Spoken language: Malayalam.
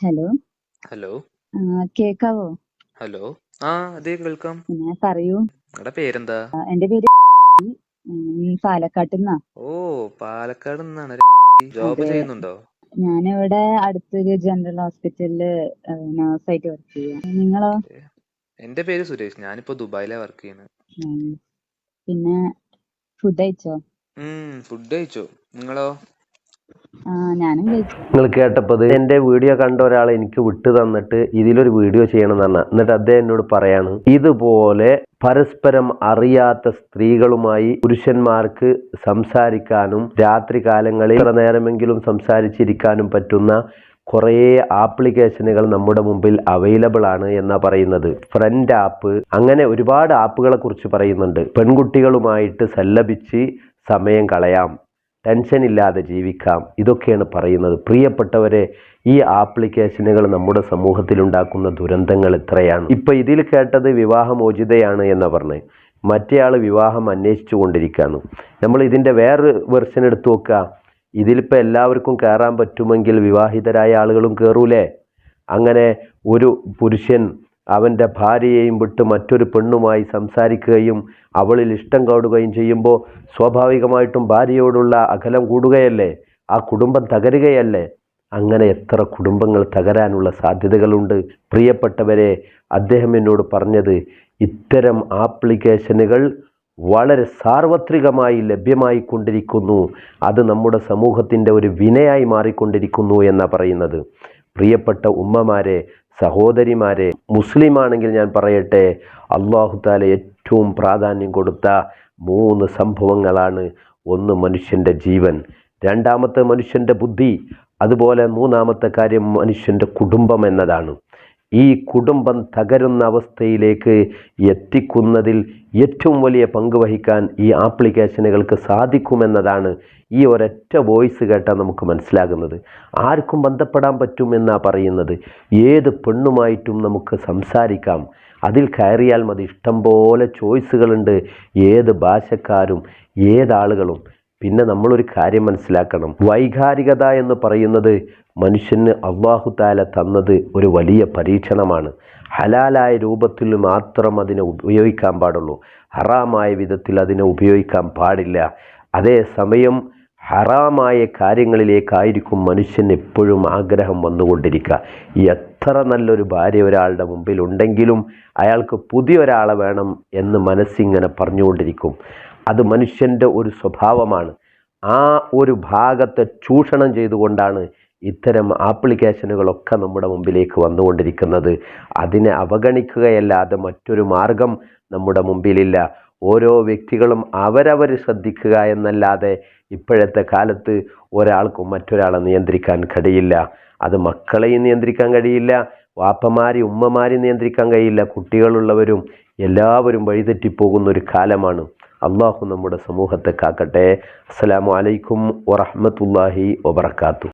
ഹലോ. ഹലോ. ആ, കേക്കാവോ? ഹലോ. ആ അതെ കേൾക്കാം. ഞാൻ പറയൂ. നിങ്ങളുടെ പേരെന്താ? ആ, എന്റെ പേര് ഉം, പാലക്കാട്ട് നിന്നാ ഓ പാലക്കാട് നിന്നാണ് ജോബ് അതെ. ചെയ്യുന്നുണ്ടോ? ഞാനിവിടെ അടുത്തൊരു ജനറൽ ഹോസ്പിറ്റലിൽ നഴ്സായിട്ട് വർക്ക് ചെയ്യാം. നിങ്ങളോ? എന്റെ പേര് സുരേഷ്. ഞാനിപ്പോ ദുബായിലാ വർക്ക് ചെയ്യുന്നത് ഉം, പിന്നെ ഫുഡ് കഴിച്ചോ ഉം ഫുഡ് കഴിച്ചു നിങ്ങളോ? നിങ്ങൾ കേട്ടപ്പോൾ എന്റെ വീഡിയോ കണ്ട ഒരാൾ എനിക്ക് വിട്ടു തന്നിട്ട് ഇതിലൊരു വീഡിയോ ചെയ്യണം എന്ന് പറഞ്ഞ. എന്നിട്ട് അദ്ദേഹം എന്നോട് പറയാണ് ഇതുപോലെ പരസ്പരം അറിയാത്ത സ്ത്രീകളുമായി പുരുഷന്മാർക്ക് സംസാരിക്കാനും രാത്രി കാലങ്ങളിൽ എത്ര നേരമെങ്കിലും സംസാരിച്ചിരിക്കാനും പറ്റുന്ന കുറേ ആപ്ലിക്കേഷനുകൾ നമ്മുടെ മുമ്പിൽ അവൈലബിൾ ആണ് എന്നാ പറയുന്നത്. ഫ്രണ്ട് ആപ്പ് അങ്ങനെ ഒരുപാട് ആപ്പുകളെ കുറിച്ച് പറയുന്നുണ്ട്. പെൺകുട്ടികളുമായിട്ട് സല്ലപിച്ച് സമയം കളയാം. ടെൻഷൻ ഇല്ലാതെ ജീവിക്കാം. ഇതൊക്കെയാണ് പറയുന്നത്. പ്രിയപ്പെട്ടവരെ ഈ ആപ്ലിക്കേഷനുകൾ നമ്മുടെ സമൂഹത്തിൽ ഉണ്ടാക്കുന്ന ദുരന്തങ്ങൾ എത്രയാണ്? ഇപ്പം ഇതിൽ കേട്ടത് വിവാഹമോചിതയാണ് എന്ന് പറഞ്ഞ്. മറ്റേയാൾ വിവാഹം അന്വേഷിച്ചു കൊണ്ടിരിക്കുകയാണ്. നമ്മൾ ഇതിന്റെ വേറൊരു വെർഷൻ എടുത്തു നോക്കുക. ഇതിലിപ്പോൾ എല്ലാവർക്കും കയറാൻ പറ്റുമെങ്കിൽ വിവാഹിതരായ ആളുകളും കയറൂലേ? അങ്ങനെ ഒരു പുരുഷൻ അവന്റെ ഭാര്യയെയും വിട്ട് മറ്റൊരു പെണ്ണുമായി സംസാരിക്കുകയും അവളിൽ ഇഷ്ടം കൂടുകയും ചെയ്യുമ്പോൾ സ്വാഭാവികമായിട്ടും ഭാര്യയോടുള്ള അകലം കൂടുകയല്ലേ? ആ കുടുംബം തകരുകയല്ലേ? അങ്ങനെ എത്ര കുടുംബങ്ങൾ തകരാനുള്ള സാധ്യതകളുണ്ട്. പ്രിയപ്പെട്ടവരെ അദ്ദേഹം എന്നോട് പറഞ്ഞത് ഇത്തരം ആപ്ലിക്കേഷനുകൾ വളരെ സാർവത്രികമായി ലഭ്യമായി കൊണ്ടിരിക്കുന്നു അത് നമ്മുടെ സമൂഹത്തിന്റെ ഒരു വിനയായി മാറിക്കൊണ്ടിരിക്കുന്നു എന്നാണ് പറയുന്നത്. പ്രിയപ്പെട്ട ഉമ്മമാരെ സഹോദരിമാരെ മുസ്ലിമാണെങ്കിൽ ഞാൻ പറയട്ടെ അള്ളാഹു താല ഏറ്റവും പ്രാധാന്യം കൊടുത്ത മൂന്ന് സംഭവങ്ങളാണ്. ഒന്ന് മനുഷ്യന്റെ ജീവൻ രണ്ടാമത്തെ മനുഷ്യന്റെ ബുദ്ധി അതുപോലെ മൂന്നാമത്തെ കാര്യം മനുഷ്യന്റെ കുടുംബം എന്നതാണ്. ഈ കുടുംബം തകരുന്ന അവസ്ഥയിലേക്ക് എത്തിക്കുന്നതിൽ ഏറ്റവും വലിയ പങ്ക് വഹിക്കാൻ ഈ ആപ്ലിക്കേഷനുകൾക്ക് സാധിക്കുമെന്നതാണ് ഈ ഒരൊറ്റ വോയിസ് കേട്ടാൽ നമുക്ക് മനസ്സിലാകുന്നത്. ആർക്കും ബന്ധപ്പെടാൻ പറ്റുമെന്നാണ് പറയുന്നത്. ഏത് പെണ്ണുമായിട്ടും നമുക്ക് സംസാരിക്കാം. അതിൽ കയറിയാൽ മതി. ഇഷ്ടംപോലെ ചോയ്സുകളുണ്ട്. ഏത് ഭാഷക്കാരും ഏതാളുകളും. പിന്നെ നമ്മളൊരു കാര്യം മനസ്സിലാക്കണം. വൈകാരികത എന്ന് പറയുന്നത് മനുഷ്യന് അള്ളാഹു താല തന്നത് ഒരു വലിയ പരീക്ഷണമാണ്. ഹലാലായ രൂപത്തിൽ മാത്രം അതിനെ ഉപയോഗിക്കാൻ പാടുള്ളൂ. ഹറാമായ വിധത്തിൽ അതിനെ ഉപയോഗിക്കാൻ പാടില്ല. അതേ സമയം ഹറാമായ കാര്യങ്ങളിലേക്കായിരിക്കും മനുഷ്യൻ എപ്പോഴും ആഗ്രഹം വന്നുകൊണ്ടിരിക്കുക. എത്ര നല്ലൊരു ഭാര്യ ഒരാളുടെ മുമ്പിൽ ഉണ്ടെങ്കിലും അയാൾക്ക് പുതിയൊരാളെ വേണം എന്ന് മനസ്സിങ്ങനെ പറഞ്ഞുകൊണ്ടിരിക്കും. അത് മനുഷ്യന്റെ ഒരു സ്വഭാവമാണ്. ആ ഒരു ഭാഗത്തെ ചൂഷണം ചെയ്തുകൊണ്ടാണ് ഇത്തരം ആപ്ലിക്കേഷനുകളൊക്കെ നമ്മുടെ മുമ്പിലേക്ക് വന്നുകൊണ്ടിരിക്കുന്നത്. അതിനെ അവഗണിക്കുകയല്ലാതെ മറ്റൊരു മാർഗം നമ്മുടെ മുമ്പിലില്ല. ഓരോ വ്യക്തികളും അവരവർ ശ്രദ്ധിക്കുക എന്നല്ലാതെ ഇപ്പോഴത്തെ കാലത്ത് ഒരാൾക്കും മറ്റൊരാളെ നിയന്ത്രിക്കാൻ കഴിയില്ല. അത് മക്കളെയും നിയന്ത്രിക്കാൻ കഴിയില്ല. വാപ്പമാരി ഉമ്മമാരി നിയന്ത്രിക്കാൻ കഴിയില്ല. കുട്ടികളുള്ളവരും എല്ലാവരും വഴിതെറ്റിപ്പോകുന്ന ഒരു കാലമാണ്. അള്ളാഹു നമ്മുടെ സമൂഹത്തെ കാക്കട്ടെ. അസ്സാം വലൈക്കും വറഹ്മത്തുള്ളാഹി വബർക്കാത്തു